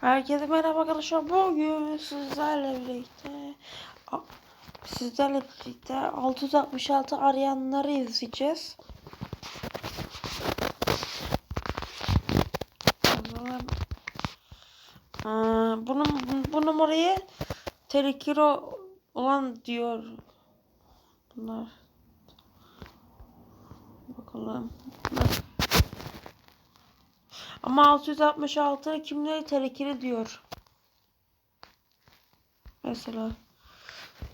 Herkese merhaba arkadaşlar. Bugün sizlerle birlikte sizlerle birlikte 666 arayanları izleyeceğiz. Bunun bu numarayı Telekiro olan diyor. Bunlar. Bakalım. Ama 666 kimleri tehlikeli diyor. Mesela.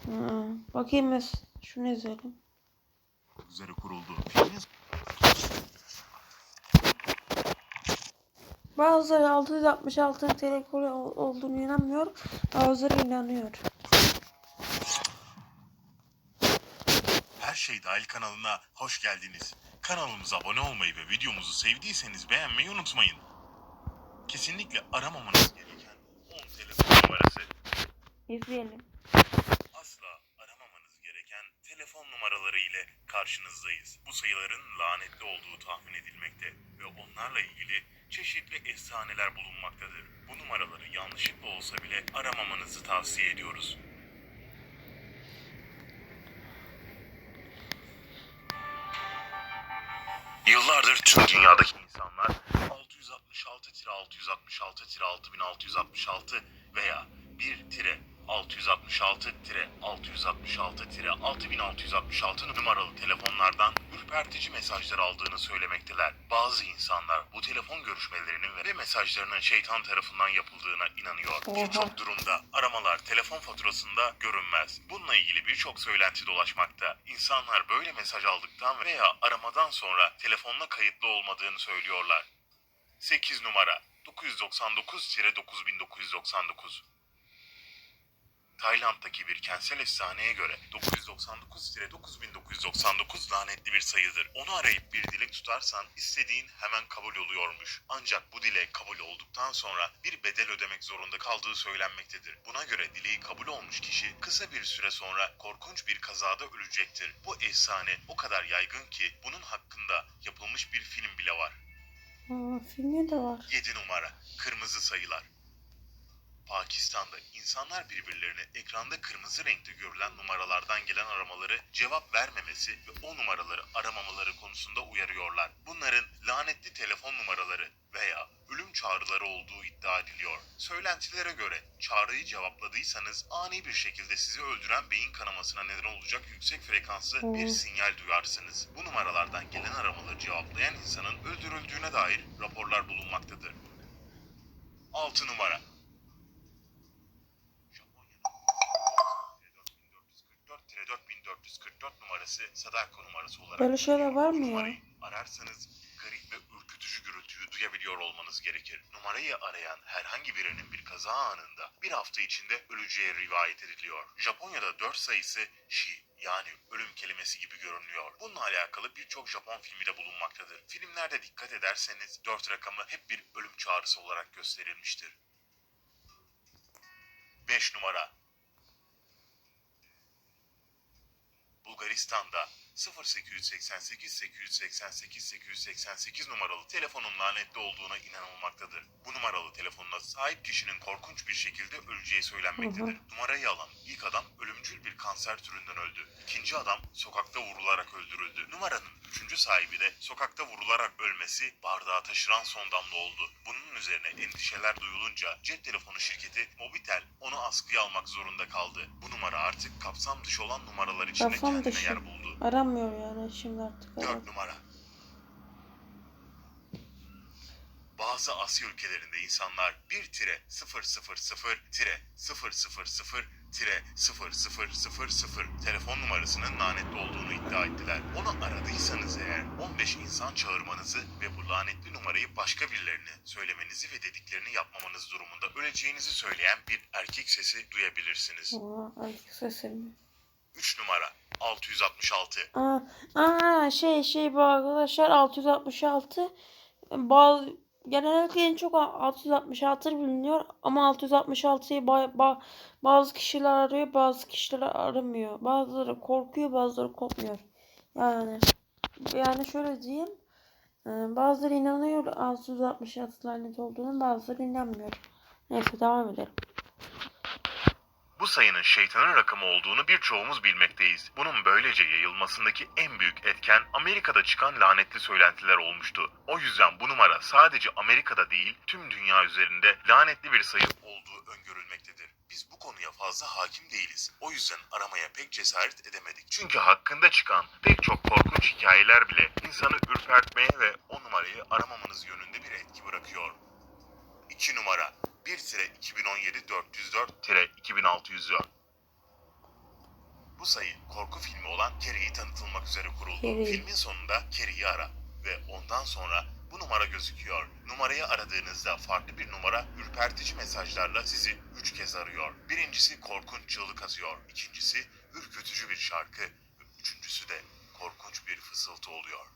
Ha, bakayım mes şunu yazalım. üzere kuruldu. Bazıları 666 tehlikeli ol- olduğunu inanmıyor. Bazıları inanıyor. Her Şey Dahil kanalına hoş geldiniz. Kanalımıza abone olmayı ve videomuzu sevdiyseniz beğenmeyi unutmayın. Kesinlikle aramamanız gereken 10 telefon numarası. İzleyelim. Asla aramamanız gereken telefon numaraları ile karşınızdayız. Bu sayıların lanetli olduğu tahmin edilmekte ve onlarla ilgili çeşitli efsaneler bulunmaktadır. Bu numaraları yanlışlıkla olsa bile aramamanızı tavsiye ediyoruz. Yıllardır tüm dünyadaki insanlar 666-666-6666 veya 1-666-666-6666 numaralı telefonlardan ürpertici mesajlar aldığını söylemekteler. Bazı insanlar bu telefon görüşmelerinin ve mesajlarının şeytan tarafından yapıldığına inanıyor. Birçok durumda aramalar telefon faturasında görünmez. Bununla ilgili birçok söylenti dolaşmakta. İnsanlar böyle mesaj aldıktan veya aramadan sonra telefonla kayıtlı olmadığını söylüyorlar. 8 numara 999-9999 Tayland'daki bir kentsel efsaneye göre 999-9999 lanetli bir sayıdır. Onu arayıp bir dilek tutarsan istediğin hemen kabul oluyormuş. Ancak bu dilek kabul olduktan sonra bir bedel ödemek zorunda kaldığı söylenmektedir. Buna göre dileği kabul olmuş kişi kısa bir süre sonra korkunç bir kazada ölecektir. Bu efsane o kadar yaygın ki bunun hakkında yapılmış bir film bile var. Aa, filmi de var. 7 numara Kırmızı sayılar Pakistan'da insanlar birbirlerine ekranda kırmızı renkte görülen numaralardan gelen aramaları cevap vermemesi ve o numaraları aramamaları konusunda uyarıyorlar. Bunların lanetli telefon numaraları veya ölüm çağrıları olduğu iddia ediliyor. Söylentilere göre çağrıyı cevapladıysanız ani bir şekilde sizi öldüren beyin kanamasına neden olacak yüksek frekanslı bir sinyal duyarsınız. Bu numaralardan gelen aramaları cevaplayan insanın öldürüldüğüne dair raporlar bulunmaktadır. 6 numara 4444 numarası Sadako numarası olarak Böyle şeyler var mı ya? Ararsanız garip ve ürkütücü gürültüyü duyabiliyor olmanız gerekir. Numarayı arayan herhangi birinin bir kaza anında bir hafta içinde öleceği rivayet ediliyor. Japonya'da 4 sayısı Shi yani ölüm kelimesi gibi görünüyor. Bununla alakalı birçok Japon filmi de bulunmaktadır. Filmlerde dikkat ederseniz 4 rakamı hep bir ölüm çağrısı olarak gösterilmiştir. 5 numara Bulgaristan'da 0888 888 888 numaralı telefonun lanetli olduğuna inanılmaktadır. Bu numaralı telefonuna sahip kişinin korkunç bir şekilde öleceği söylenmektedir. Numarayı alan ilk adam ölümcül bir kanser türünden öldü. İkinci adam sokakta vurularak öldürüldü. Numaranın üçüncü sahibi de sokakta vurularak ölmesi bardağa taşıran son damla oldu. Bunun üzerine endişeler duyulunca cep telefonu şirketi Mobitel onu askıya almak zorunda kaldı. Bu numara artık kapsam dışı olan numaralar içinde Kapsam kendine dışı. yer buldu. Aramıyor yani şimdi artık. 4 numara. Bazı Asya ülkelerinde insanlar 1-000-000-000 telefon numarasının lanetli olduğunu iddia ettiler. Onu aradıysanız eğer 15 insan çağırmanızı ve bu lanetli numarayı başka birilerine söylemenizi ve dediklerini yapmamanız durumunda öleceğinizi söyleyen bir erkek sesi duyabilirsiniz. Aa, erkek sesi mi? 3 numara 666 Aa, aa şey şey bu arkadaşlar 666 bazı genellikle en çok 666 biliniyor ama 666'yı ba- ba- bazı kişiler arıyor bazı kişiler aramıyor. Bazıları korkuyor bazıları korkmuyor. Yani yani şöyle diyeyim bazıları inanıyor 666 lanet olduğunu bazıları inanmıyor. Neyse devam edelim. Bu sayının şeytanın rakamı olduğunu birçoğumuz bilmekteyiz. Bunun böylece yayılmasındaki en büyük etken Amerika'da çıkan lanetli söylentiler olmuştu. O yüzden bu numara sadece Amerika'da değil tüm dünya üzerinde lanetli bir sayı olduğu öngörülmektedir. Biz bu konuya fazla hakim değiliz. O yüzden aramaya pek cesaret edemedik. Çünkü hakkında çıkan pek çok korkunç hikayeler bile insanı ürpertmeye ve o numarayı aramamanız yönünde bir etki bırakıyor. 2 numara 1-2017-404-2604 Bu sayı korku filmi olan Carrie'yi tanıtılmak üzere kuruldu. Carrie. Filmin sonunda Carrie'yi ara ve ondan sonra bu numara gözüküyor. Numarayı aradığınızda farklı bir numara ürpertici mesajlarla sizi üç kez arıyor. Birincisi korkunç çığlık atıyor. İkincisi ürkütücü bir şarkı. Üçüncüsü de korkunç bir fısıltı oluyor.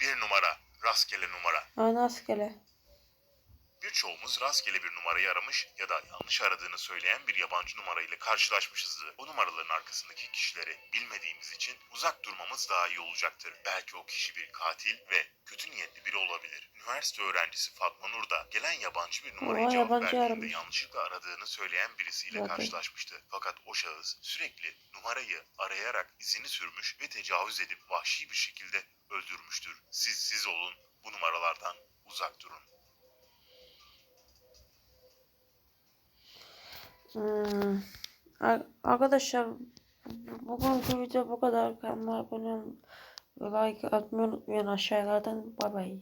Bir numara, rastgele numara. Aynı askere. Birçoğumuz rastgele bir numarayı aramış ya da yanlış aradığını söyleyen bir yabancı numarayla karşılaşmışızdır. O numaraların arkasındaki kişileri bilmediğimiz için uzak durmamız daha iyi olacaktır. Belki o kişi bir katil ve kötü niyetli biri olabilir. Üniversite öğrencisi Fatma Nur da gelen yabancı bir numarayı cevap verdiğinde aramış. yanlışlıkla aradığını söyleyen birisiyle Zaten. karşılaşmıştı. Fakat o şahıs sürekli numarayı arayarak izini sürmüş ve tecavüz edip vahşi bir şekilde öldürmüştür. Siz siz olun bu numaralardan uzak durun. Hmm. Ar- Arkadaşlar bugünkü video bu kadar. Kanalıma abone olun. Like atmayı unutmayın aşağılardan. Bay bay.